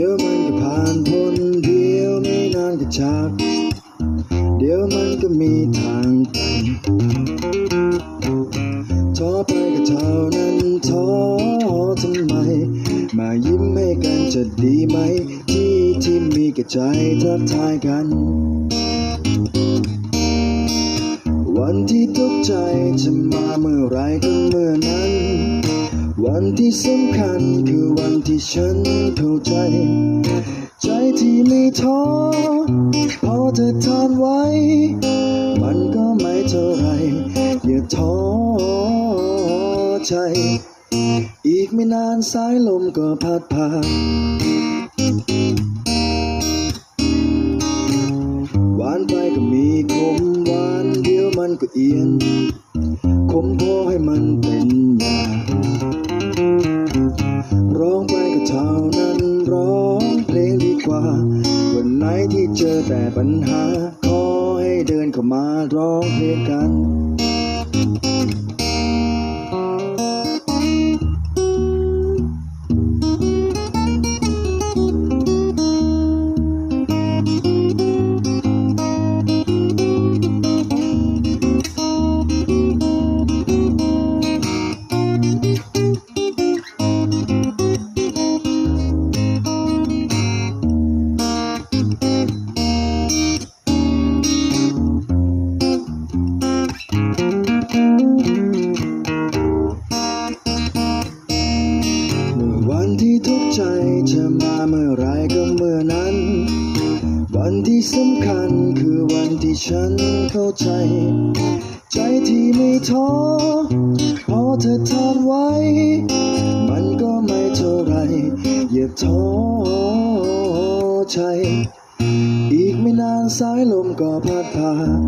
ี๋ยวมันก็ผ่านพ้นเดียวไม่นานก็จากเดี๋ยวมันก็มีทางไปท้อไปก็เท่านั้นท้อทำไม มายิ้มให้กันจะดีไหม ที่ที่มีแก่ใจทักทายกัน วันที่ทุกใจจะมาเมื่อไรก็เมื่อนั้น วันที่สำคัญคือวันที่ฉันเข้าใจ ใจที่ไม่ท้อพอเธอทานไว้ มันก็ไม่เท่าไร อย่าท้อใจ อีกไม่นานสายลมก็พัดผ่านหวานไปก็มีคมหวานเดียวมันก็เอียนคมพอให้มันเป็นยา เท่านั้นร้องเพลงดีกว่า วันไหนที่เจอแต่ปัญหา ขอให้เดินเข้ามาร้องเพลงกัน ใจจะมาเมื่อไรก็เมื่อนั้น วันที่สำคัญคือวันที่ฉันเข้าใจ ใจที่ไม่ท้อพอเธอทานไว้ มันก็ไม่เท่าไรอย่าท้อใจ อีกไม่นานสายลมก็พัดผ่าน